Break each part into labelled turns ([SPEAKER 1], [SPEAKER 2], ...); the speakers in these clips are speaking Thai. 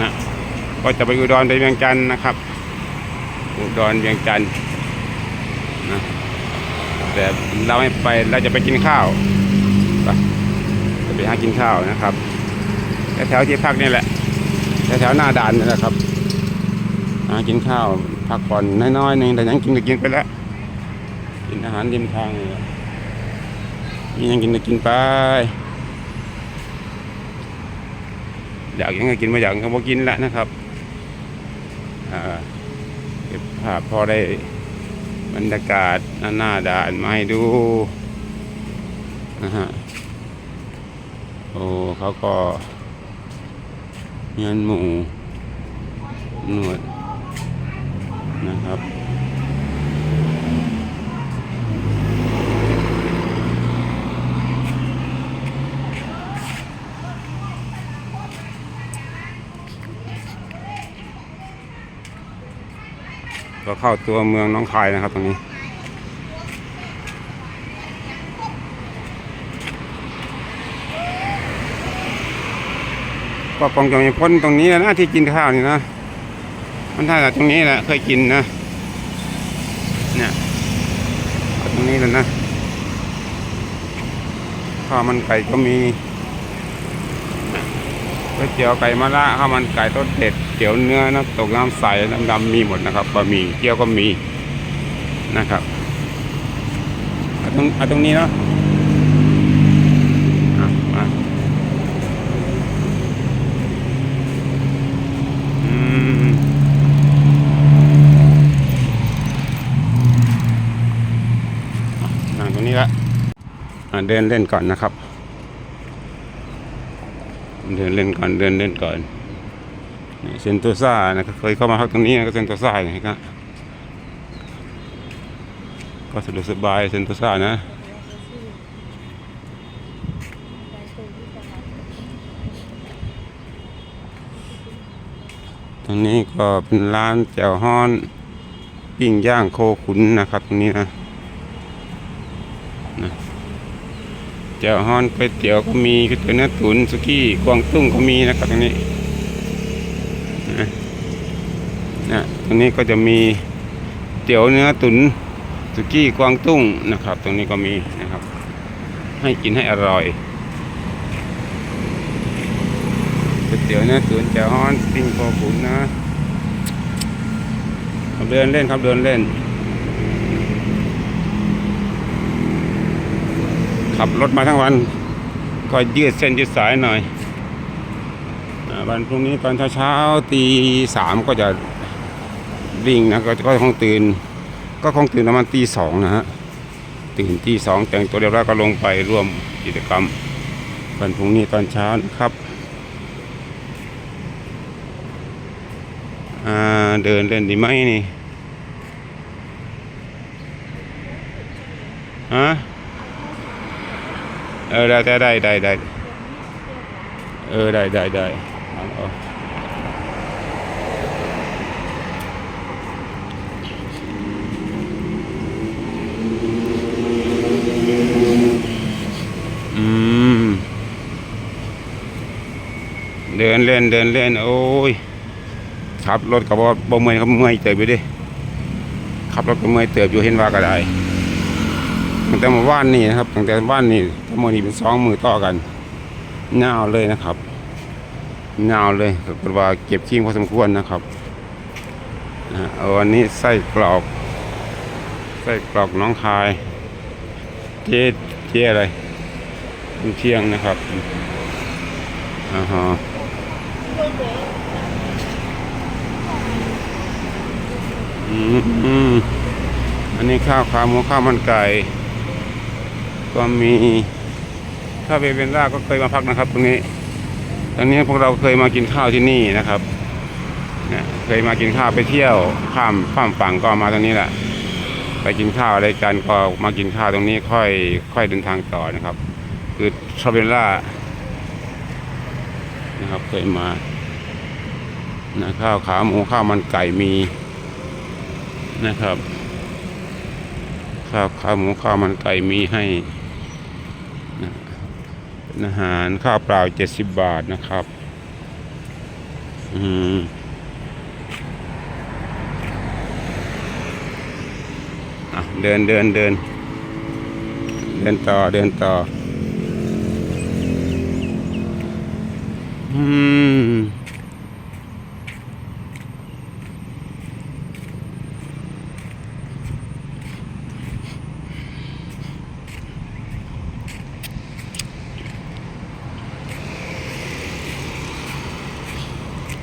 [SPEAKER 1] นะ ก็จะไปอุดรไปเวียงจันทร์นะครับ อุดรเวียงจันทร์นะแต่เราไม่ไปเราจะไปกินข้าวไปจะไปหากินข้าวนะครับแถวที่พักนี่แหละแถวหน้าด่านนี่แหละครับหากินข้าวพักผ่อนน้อยๆหนึ่งแต่ยังกินก็กินไปแล้วกินอาหารริมทางนี่ยังกินก็กินไป อยากยังไงกินไม่อยากก็บ่กินละนะครับอ่าเก็บภาพพอได้บรรยากาศหน้านาด่านมาให้ดูนะฮะโอ้เขาก็เงินหมูนวดนะครับ เข้าตัวเมืองน้องคายนะครับตรงนี้ ก็คงจะมีพ้นตรงนี้นะที่กินข้าวนี่นะ มันถ้าจากตรงนี้แหละเคยกินนะ เนี่ยตรงนี้แหละนะข้าวมันไก่ก็มีก๋วยเตี๋ยวไก่มะระข้าวมันไก่ต้นเด็ด เตี๋ยวเนื้อน้ำตกน้ำใสน้ำดำมีหมดนะครับบะหมี่เกี๊ยวก็มีนะครับเอาตรงเอาตรงนี้เนาะมาอืมนั่งตรงนี้ละเดินเล่นก่อนนะครับ เดินเล่นก่อนเดินเล่นก่อน นี่เซนโตซ่านะเคยเข้ามาพักตรงนี้นะก็เซนโตซ่านี่ยครับก็สะดวกสบายเซนโตซ่านะตรงนี้ก็เป็นร้านแจ่วฮ้อน ปิ้งย่างโคขุนนะครับตรงนี้นะนะเจียวฮ้อนก๋วยเตี๋ยวก็มีก๋วยเตี๋ยวเนื้อตุ๋นสุกี้กวางตุ้งก็มีนะครับตรงนี้นะนะต รงนี้ก็จะมีเตี๋ยวเนื้อตุ๋นสุกี้กวางตุ้งนะครับ ตรงนี้ก็มีนะครับ ให้กินให้อร่อยก๋วยเตี๋ยวเนื้อตุ๋นเจียวฮ้อนปิ้งโคขุนนะครับเดินเล่นครับเดินเล่น ขับรถมาทั้งวัน ก็ยืดเส้นยืดสายหน่อยอาวันพรุ่งนี้ตอนเช้าๆตีสามก็จะ วิ่งนะก็ก็คงตื่น ก็คงตื่นประมาณตีสองนะฮะตื่นตีสองแต่งตัวเรียบร้อยก็ลงไปร่วมกิจกรรมวันพรุ่งนี้ตอนเช้านะครับเดินเล่นดีไหมนี่ฮะเออได้ได้ได้ได้เออได้ได้ได้เอาเอาอืม เดินเล่นเดินเล่นโอ้ยขับรถกับว่าบ่เมื่อยเขาเมื่อยเติบอยู่ดิขับรถก็เมื่อยเติบอยู่เห็นว่าก็ได้ตั้งแต่เมื่านนี้นะครับตั้งแต่ว่านนี้ทั้งหมดนี้เป็นสองมือต่อกันเงาวเลยนะครับเงาวเลยก็คือว่าเก็บทิ้งพอสมควรนะครับวันนี้ไส้กรอกไส้กรอกน้องคาย เจ๊เจ๊อะไรคุณเที่ยงนะครับอ่าฮะ อืมอันนี้ข้าวขาหมูข้าวมันไก่ ก็มี ถ้าเบเบนล่าก็เคยมาพักนะครับ ตรงนี้ตอนนี้พวกเราเคยมากินข้าวที่นี่นะครับเนี่ยเคยมากินข้าวไปเที่ยวข้ามข้ามฝั่งก็มาตรงนี้แหละ ไปกินข้าวอะไรกันก็มากินข้าวตรงนี้ค่อย ค่อยเดินทางต่อนะครับ คือทราเวลล่า นะครับเคยมานะข้าวขาหมูข้าวมันไก่มีนะครับ ข้าวขาหมูข้าวมันไก่มีให้นะอาหารข้าวเปล่าเจ็ดสิบบาทนะครับ อืมเดินเดินเดินเดินต่อเดินต่อ อืม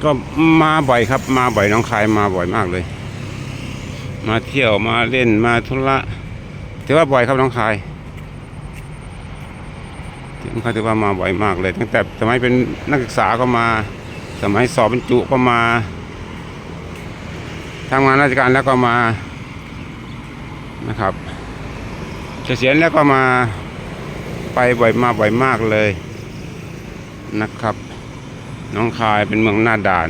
[SPEAKER 1] ก็มาบ่อยครับมาบ่อยน้องคายมาบ่อยมากเลย มาเที่ยวมาเล่นมาธุระถือว่าบ่อยครับน้องคาย น้องคายถือว่ามาบ่อยมากเลย ตั้งแต่สมัยเป็นนักศึกษาก็มา สมัยสอบบรรจุก็มาทำงานราชการแล้วก็มานะครับเกษียณแล้วก็มาไปบ่อยมาบ่อยมากเลยนะครับ น้องคายเป็นเมืองหน้าด่าน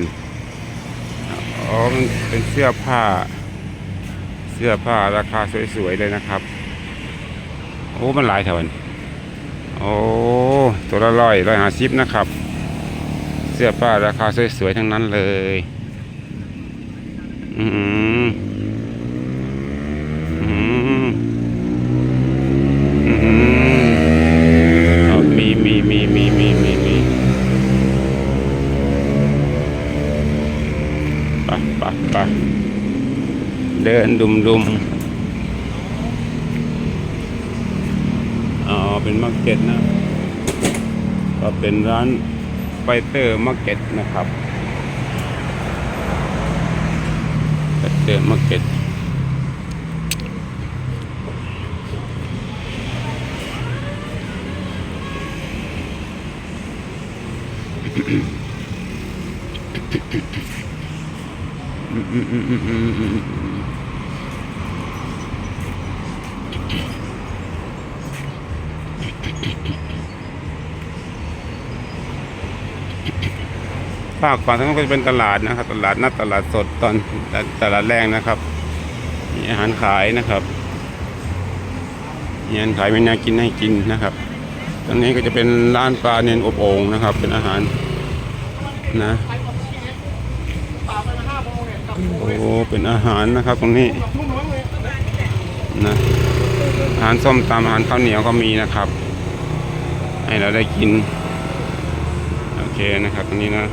[SPEAKER 1] อ๋อมันเป็นเสื้อผ้า เสื้อผ้าราคาสวยๆเลยนะครับ โอ้ มันหลายแถวนี้ โอ้ตัวละร้อยร้อยหาสิบนะครับ เสื้อผ้าราคาสวยๆทั้งนั้นเลย อืมอืมอืมมีมีมีมีมีมีมีไปไปไปเดินดุมดุมอ๋อ เป็นมาเก็ตนะ ก็เป็นร้านไฟเตอร์มาร์เก็ตนะครับไฟเตอร์มาร์เก็ตอืมอืมอืมอืมอืมอืม ภาคฝั่งทางนั้นก็จะเป็นตลาดนะครับ ตลาดนัดตลาดสดตอนตลาดแรงนะครับ มีอาหารขายนะครับมีอาหารขายเมีนากินให้กินนะครับ ตรงนี้ก็จะเป็นร้านปลาเนียนอบโอ่งนะครับ เป็นอาหารนะโอ้เป็นอาหารนะครับตรงนี้นะอาหารส้มตำอาหารข้าวเหนียวก็มีนะครับ ให้เราได้กิน โอเคนะครับตรงนี้นะ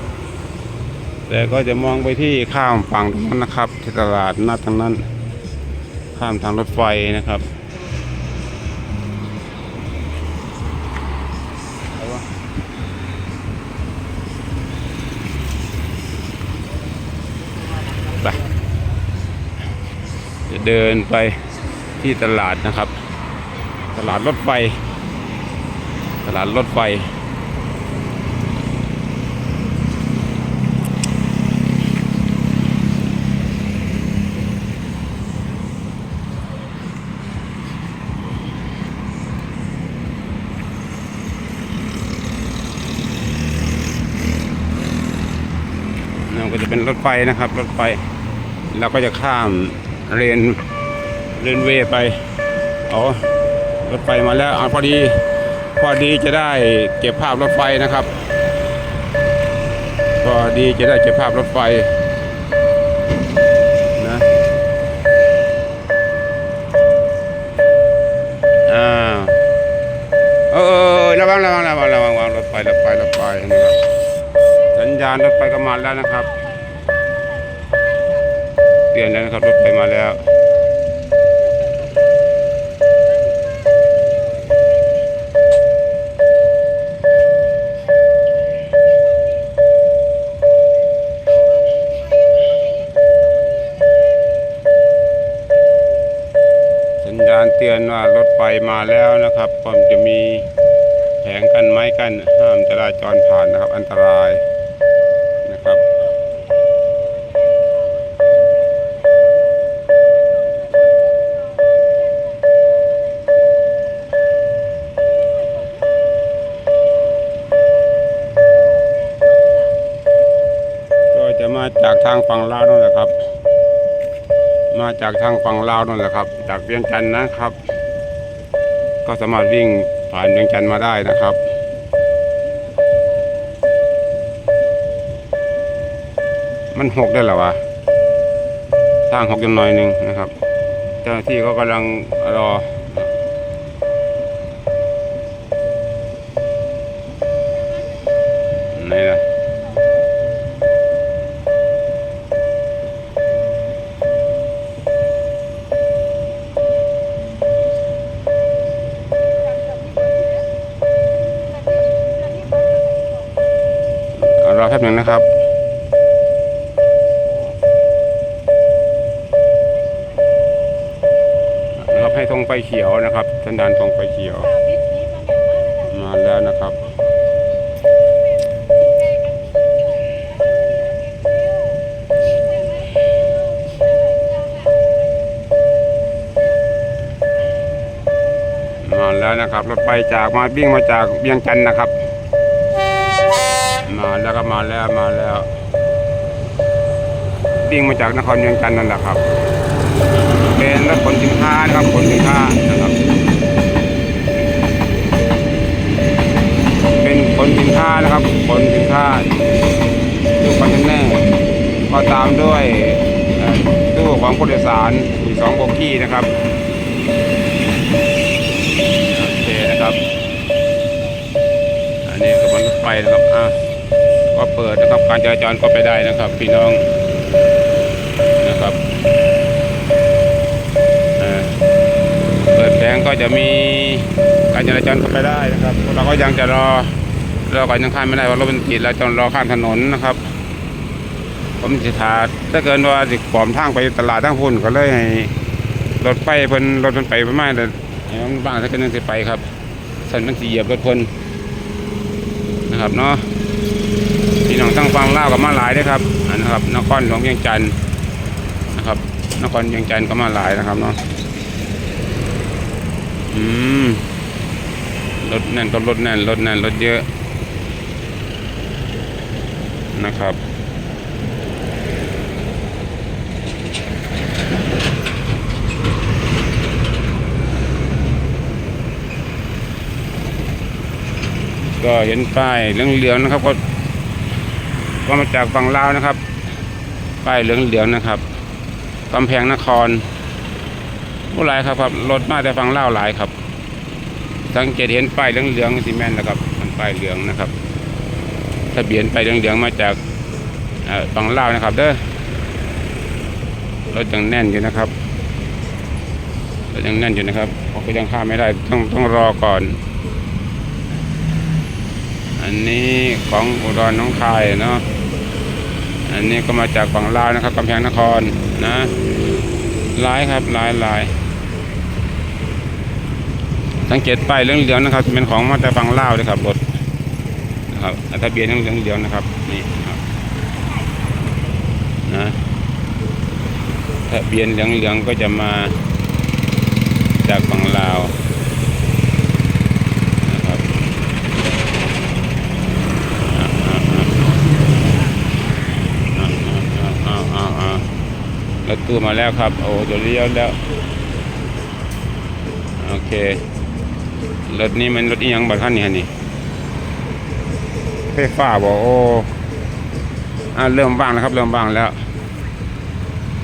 [SPEAKER 1] แต่ก็จะมองไปที่ข้ามฝั่งตรงนั้นนะครับที่ตลาดนัดทางนั้น ข้ามทางรถไฟนะครับไปจะเดินไปที่ตลาดนะครับ ตลาดรถไฟ ตลาดรถไฟ เป็นรถไฟนะครับ รถไฟเราก็จะข้ามเรนเรนเวย์ไปอ๋อรถไฟมาแล้วอพอดี พอดีจะได้เก็บภาพรถไฟนะครับ พอดีจะได้เก็บภาพรถไฟนะอ่าเออเออระวังระวังระวังระวังระวังรถไฟรถไฟรถไฟนะครับสัญญาณรถไฟก็มาแล้วนะครับ ตือนแล้วนะครับรถไฟมาแล้วสัญญาณเตือนว่ารถไฟมาแล้วนะครับก็จะมีแผงกันไม้กันห้ามจราจรผ่านนะครับ อันตราย ทางฝั่งลาวนั่นแหละครับ มาจากทางฝั่งลาวนั่นแหละครับ จากเวียงจันทน์นะครับ ก็สามารถวิ่งผ่านเวียงจันทน์มาได้นะครับมันหกได้หรอวะสร้างหกจำหน่อยหนึ่งนะครับ เจ้าหน้าที่ก็กำลังรอ ป๊บหนึ่งนะครับนะครับให้ธงไฟเขียวนะครับสัญญาณธงไฟเขียว มาแล้วนะครับมาแล้วนะครับรถไปจากมาวิ่งมาจากเวียงจันนะครับ มาแล้วก็มาแล้วมาแล้ววิ่งมาจากนครเวียงจันทน์นั่นแหละครับ เป็นรถขนสินค้านะครับขนสินค้านะครับ เป็นขนสินค้านะครับขนสินค้าตู้คอนเทนเนอร์ก็ตามด้วยตู้ของผู้โดยสารอีกสองโบกี้นะครับโอเคนะครับ อันนี้กำลังรถไฟนะครับอะ ก็เปิดนะครับการจราจรก็ไปได้นะครับ พี่น้องนะครับเปิดแผงก็จะมีการจราจรเข้าไปได้นะครับ เราก็ยังจะรอรอก่อนยังข้ามไม่ได้ว่ารถมันติดเราต้องรอข้ามถนนนะครับ ผมจะถาถ้าเกินว่าสิปลอมทางไปตลาดทั้งพุ่นก็เลยให้รถไฟเพิ่นรถมันไปประมาณแต่บ้างถ้าเกินนึงสิไปครับสันมันสีเหยียบรถเพิ่นนะครับเนาะ พี่น้องฟังเล่ากับมาหลายเด้ครับนะครับ นครหลวงเวียงจันทน์นะครับ นครเวียงจันทน์ก็มาหลายนะครับเนาะอืมรถแน่นก็รถแน่นรถแน่นรถเยอะนะครับก็เห็นป้ายเหลืองๆนะครับก็ ก็มาจากฝั่งลาวนะครับป้ายเหลืองๆนะครับกำแพงนครผู้หลายครับครับรถมาแต่ฝั่งลาวหลายครับ สังเกตเห็นป้ายเหลืองๆซีเมนนะครับมันป้ายเหลืองนะครับ ทะเบียนป้ายเหลืองๆมาจากฝั่งลาวนะครับ เด้อรถยังแน่นอยู่นะครับรถยังแน่นอยู่นะครับเขาก็ยังข้ามไม่ได้ต้องต้องรอก่อน อันนี้ของอุดรน้องคายเนาะ อันนี้ก็มาจากฝั่งลาวนะครับกำแพงนครนะหลายครับหลายหลายสังเกตป้ายเหลืองนะครับเป็นของมาจากฝั่งลาวเลยครับรถนะครับทะเบียนเหลืองๆนะครับนี่ครับนะทะเบียนเหลืองๆก็จะมาจากฝั่งลาวนะครับ เอาเอาเอาเอา รถตู้มาแล้วครับ โอ้จะเลี้ยวแล้ว โอเค รถนี้มันรถอียังบัดขั้นนี่ฮะนี่ไฟฟ้าบอกโอ้อ่าเริ่มบ้างแล้วครับ เริ่มบ้างแล้ว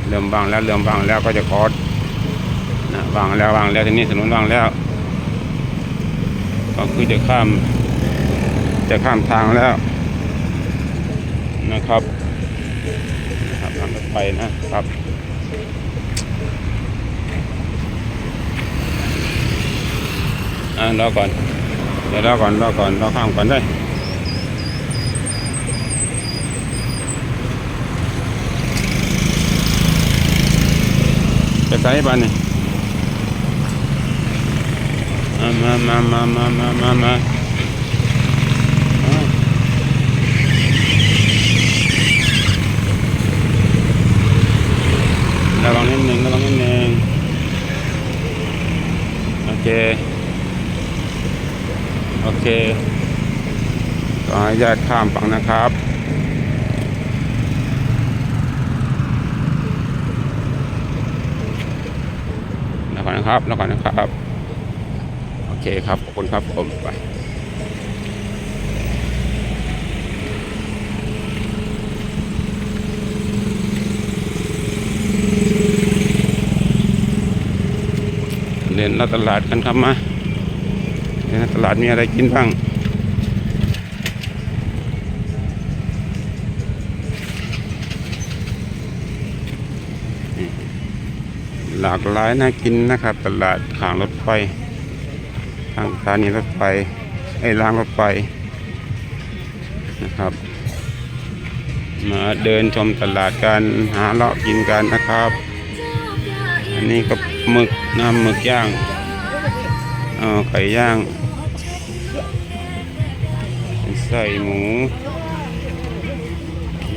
[SPEAKER 1] เริ่มบ้างแล้ว เริ่มบ้างแล้วก็จะคอร์สนะบ้างแล้วบ้างแล้วทีนี้ถนนบ้างแล้ว ก็คือจะข้าม จะข้ามทางแล้ว นะครับนะครับทางรถไฟนะครับ อ่ารอก่อน เดี๋ยวรอก่อนรอก่อนรอข้ามก่อนได้จะใช้บ้านนี่อ่ามามามามามามามาอ่าระวังนิดนึงระวังนิดนึงโอเค เคก็ให้ญาตข้ามฝั่งนะครับแล้วก่อนนะครับแล้วก่อนนะครับ โอเคครับ ขอบคุณครับผมไปเดินรัดตลาดกันครับมา ตลาดมีอะไรกินบ้างหลากหลายน่ากินนะครับ ตลาดขางรถไฟทางสถานีรถไฟไอ้รางรถไฟนะครับ มาเดินชมตลาดกันหาเลาะกินกันนะครับ อันนี้ก็หมึกน้ำหมึกย่างเออไก่ย่าง ใส่หมู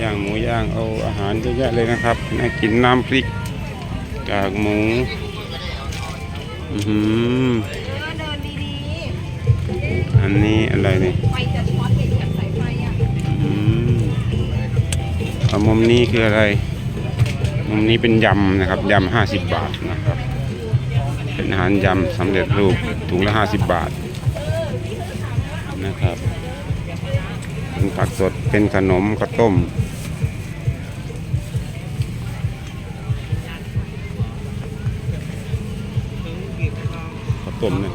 [SPEAKER 1] ย่างหมูย่างเอาอาหารเยอะแยะเลยนะครับน่ากินน้ำพริกกากหมูอืมอั
[SPEAKER 2] น
[SPEAKER 1] นี้อะไรนี่
[SPEAKER 2] อื
[SPEAKER 1] มอามุมนี้คืออะไร มุมนี้เป็นยำนะครับยำห้าสิบบาทนะครับ เป็นอาหารยำสำเร็จรูปถุงละห้าสิบบาทนะครับ เป็นผักสดเป็นขนมข้าวต้ม ข้าวต้มเนี่ย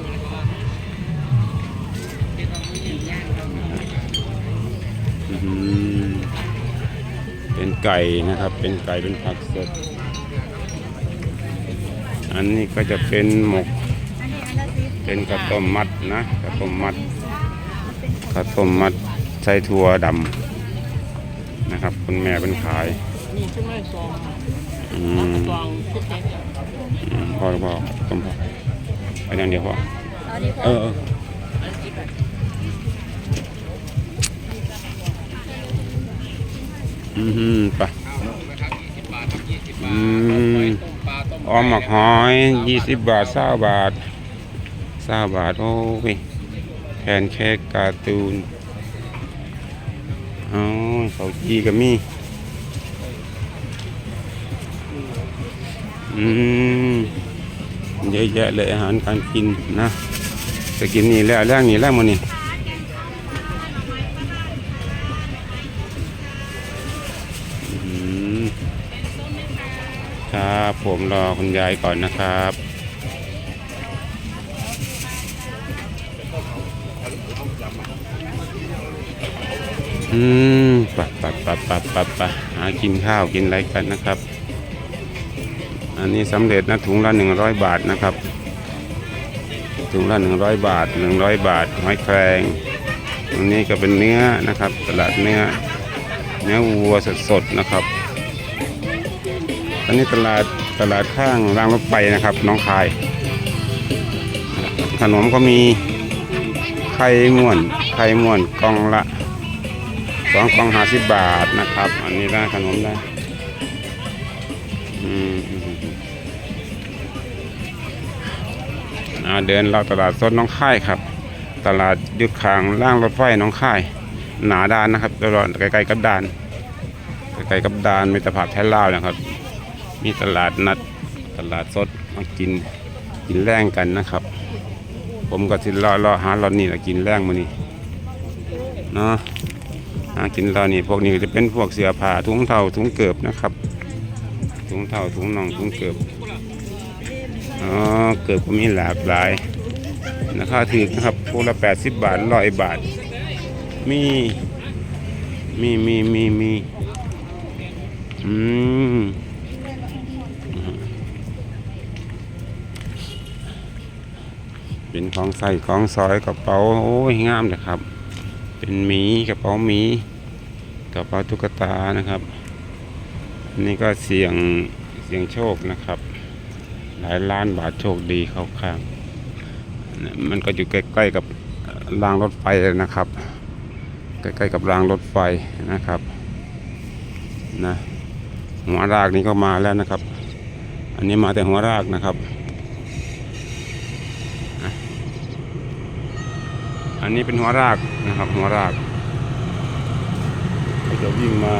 [SPEAKER 1] เป็นไก่นะครับ เป็นไก่เป็นผักสด อันนี้ก็จะเป็นหมก เป็นข้าวต้มมัดนะข้าวต้มมัดข้าวต้มมัด ใส่ถั่วดำนะครับคุณแม่เป็นขาย
[SPEAKER 3] นี่ใช่ไหมซอง
[SPEAKER 1] อืม
[SPEAKER 3] ซองเล็ก
[SPEAKER 1] อืมพอแล้วพอต้มพอเอาอย่างเดียวพอ
[SPEAKER 2] เอาดีกว่า
[SPEAKER 1] เออเอออืมฮึไปอืมออมหมักหอยยี่สิบบาทเศร้าบาทเศร้าบาท โอ้ยแพนเค้กการ์ตูน เอาเขาจีกับมี อืมเยอะแยะเลยอาหารการกินนะจะกินนี่แล้วแรกนี่แล้วมันนี่อืมครับผมรอคุณยายก่อนนะครับ อืมปะปะปะปะปะปะหากินข้าวกินอะไรกันนะครับ อันนี้สำเร็จนะถุงละหนึ่งร้อยบาทนะครับ ถุงละหนึ่งร้อยบาทหนึ่งร้อยบาทหอยแครงตรงนี้ก็เป็นเนื้อนะครับตลาดเนื้อเนื้อวัวสดๆนะครับ อันนี้ตลาดตลาดข้างรางรถไฟนะครับ น้องคาย ขนมก็มีไข่ม่วนไข่ม่วนกล่องละ สองกล่องห้าสิบบาทนะครับ อันนี้ได้ขนมได้อืมอ่าเดินเราตลาดสดน้องค่ายครับ ตลาดยุดขางล่างรถไฟน้องค่าย หนาดานนะครับตลอดใกล้ๆกับดานใกล้ๆกับดานมีตะผับแท้ลาวนะครับ มีตลาดนัดตลาดสดมากินกินแรงกันนะครับ ผมก็สิรอรอหารอนี่แหละกินแรงมานี่เนาะากินรอนี่พวกนี้จะเป็นพวกเสื้อผ้าถุงเท้าถุงเกือบนะครับถุงเท้าถุงน่องถุงเกือบอ๋อเกือบก็มีหลากหลายราคาถือนะครับพวกละแปดสิบบาทร้อยบาท มีมีมีมีมีอืมเป็นของใส่ของซอยกระเป๋าโอ้ยงามเลยครับ เป็นหมีกระเป๋าหมี กระเป๋าตุ๊กตานะครับนนี้ก็เสียงเสียงโชคนะครับ หลายล้านบาทโชคดีเข้าข้าง มันก็อยู่ใกล้ๆกับรางรถไฟนะครับ ใกล้ๆกับรางรถไฟนะครับนะหัวรากนี้ก็มาแล้วนะครับ อันนี้มาแต่หัวรากนะครับ อันนี้เป็นหัวรากนะครับ หัวราก ก็จะวิ่งมา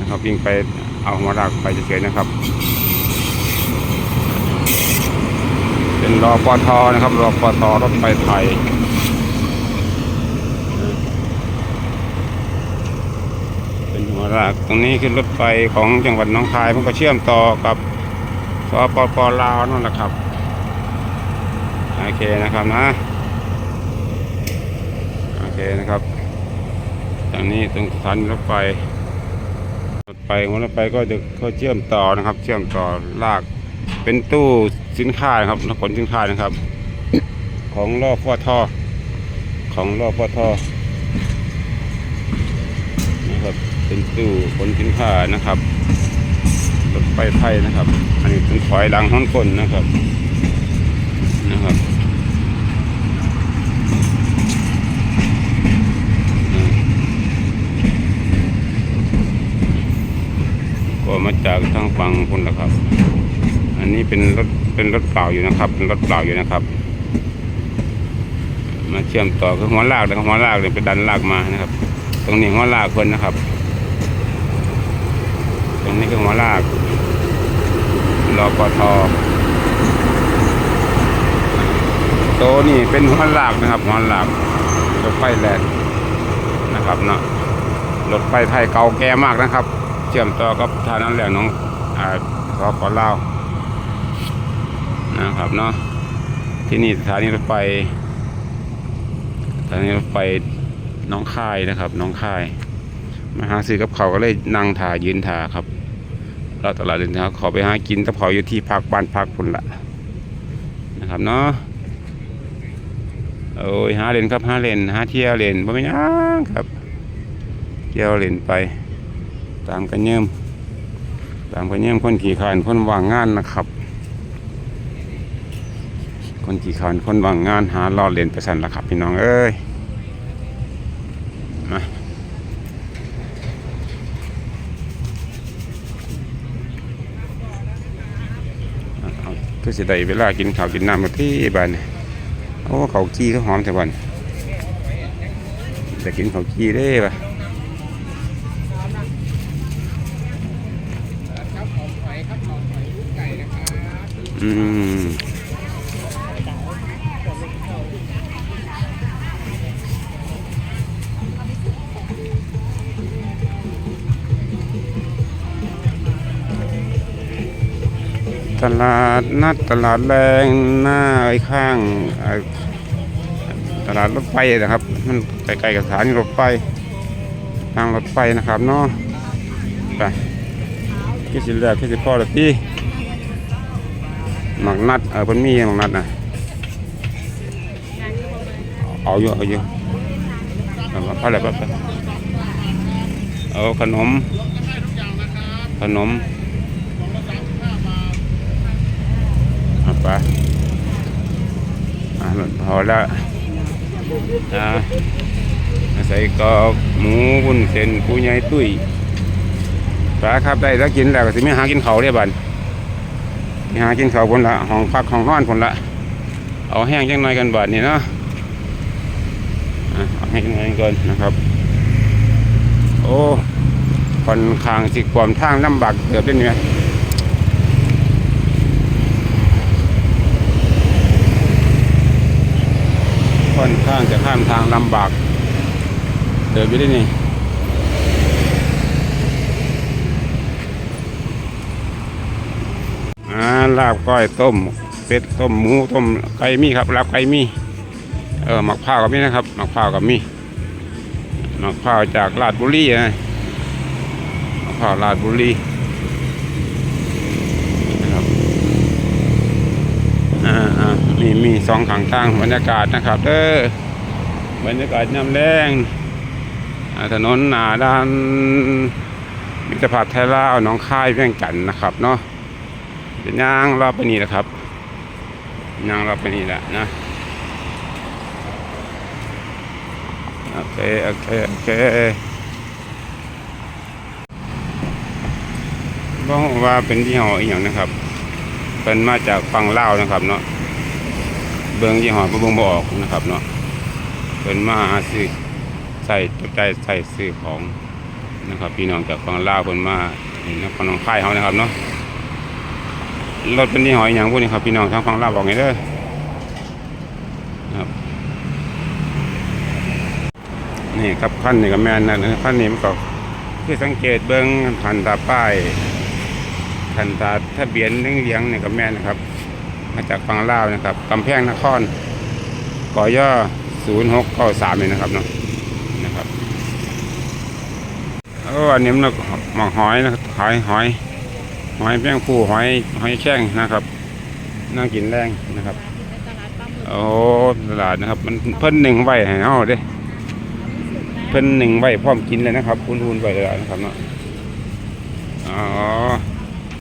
[SPEAKER 1] นะครับวิ่งไปเอาหัวรากไปเฉยๆนะครับ เป็นรอปทนะครับรอปทรถไฟไทยเป็นหัวรากตรงนี้คือรถไฟของจังหวัดน้องคายมันก็เชื่อมต่อกับสปปลาวนั่นแหละครับโอเคนะครับนะโอเคนะครับ จากนี้ตรงสถานีรถไฟรถไฟของรถไฟก็จะก็เชื่อมต่อนะครับ เชื่อมต่อลากเป็นตู้สินค้านะครับขนสินค้านะครับ ของรอฟอทอของรอฟอทอนะครับเป็นตู้ขนสินค้านะครับรถไฟไทยนะครับ อันนี้เป็นถอยหลังห้องคนนะครับนะครับอืม ก็มาจากทางฝั่งคนละครับ อันนี้เป็นรถเป็นรถเปล่าอยู่นะครับ เป็นรถเปล่าอยู่นะครับ มาเชื่อมต่อคือหัวลากนะครับหัวลากเนี่ยไปดันลากมานะครับ ตรงนี้หัวลากเพิ่นนะครับ ตรงนี้คือหัวลากรอปทโตนี่เป็นหัวลากนะครับหัวลากรถไฟแลนนะครับเนาะรถไฟไทยเก่าแก่มากนะครับ เชื่อมต่อกับท่านั้นแหละน้องอ่าสปลาวนะครับเนาะที่นี่สถานีรถไฟสถานีรถไฟน้องค่ายนะครับน้องค่ายมาหาซื้อกับเขาก็เลยนั่งถ่ายืนถ่าครับเราตลาดเดินทางขอไปหากินตะเผาอยู่ที่พักบ้านพักพุ่นละนะครับเนาะโอ้ยหาเลนครับหาเลนหาเที่ยวเลนบ่เป็นหยังครับ เที่ยวเลนไป ตามกันเยิมตามกันเยิมคนขี่ขานคนว่างงานนะครับ คนขี่ขานคนว่างงานหารอเล่นไปสันละครับ พี่น้องเอ้ยมาเอาก็สิได้เวลากินข้าวกินน้ำมาที่บ้านนี่โอ้เขาวกี้ก็หอมแต่วันจะกินเขาวกี้ได้ปะ
[SPEAKER 3] ครับหอมหอยครับหอมหอยลูกไก่นะครับ
[SPEAKER 1] อืมตลาดนัดตลาดแรงหน้าไอ้ข้างตลาดรถไฟนะครับ มันใกล้ๆกับสถานีรถไฟทางรถไฟนะครับเนาะไปคิดสิแรกคิดสิพอละพี่ มักนัดเออเพิ่นมีหมักนัดนะเอาอยู่เอาอยู่เอามาอะไรไปไปเอาขนม ขนมอาไปอะพอล้วอ่าใส่กอกหมูวุ้นเส้นปูใหญ่ตุ้ยปลาครับได้แล้วกินแล้วก็สิไม่หากินเขาวเรียบันไป หากินเขาวคนละห้องพักห้องนอนคนละเอาแห้งจังหน่อยกันบาดนี่เนาะเอาแห้งจังหน่อยก่อนนะครับ โอ้ค่อนข้างสิความทางลำบากเกือบเล่นไหมค่อนข้างจะข้ามทางลำบากเดินไปได้นี่อ่า ลาบก้อยต้มเป็ดต้มหมูต้มไก่มีครับลาบไก่มีเออหมักข้ากับมีนะครับหมักข้ากับมีหมักข้าจากลาดบุรีนะหมักข้าลาดบุรีนะครับอ่าอ่ามีมีสองข้างทางบรรยากาศนะครับเด้อบรรยากาศน้ำแรงถนนหนาด้านมิตรภาพไทยลาวหนองคายเวียงจันนะครับเนาะ เป็นย่างรอบไปนี่นะครับย่างรอบไปนี่แหละนะโอเคโอเคโอเคบอกว่าเป็นที่ห้ออีกอย่างนะครับเป็นมาจากฝั่งลาวนะครับเนาะเบิ้งยี่ห้อเบิ้งบ่ออกนะครับเนาะเป็นมาหาซื้อใส่จับใจใส่ซื้อของนะครับ พี่น้องจากฝั่งลาวเพิ่นมานี่นครหนองคายเฮานะครับเนาะ รถเป็นยี่ห้ออย่างพวกนี้ครับพี่น้องทางฝั่งลาวบอกไงเด้อนะครับนี่ครับขั้นนี่ก็แม่นนะขั้นนี้มันก็คือสังเกตเบิ้งพันตาป้ายคันตาทะเบียนเลี้ยงๆเนี่กับแม่นนะครับ มาจากฝั่งลาวนะครับกำแพงนครกอย่อศูนย์หกเก้าสามเลยนะครับเนาะนะครับโอ้อันนี้มันหมอกหอยนะครับหอยหอย หอยแป้งผู้หอยหอยแข้งนะครับ น่ากินแรงนะครับโอ้ตลาดนะครับ มันเพิ่นหนึ่งใบให้เอาเด้เพิ่นหนึ่งใบพร้อมกินเลยนะครับคุณคุณใบตลยนะครับเนาะอ๋อ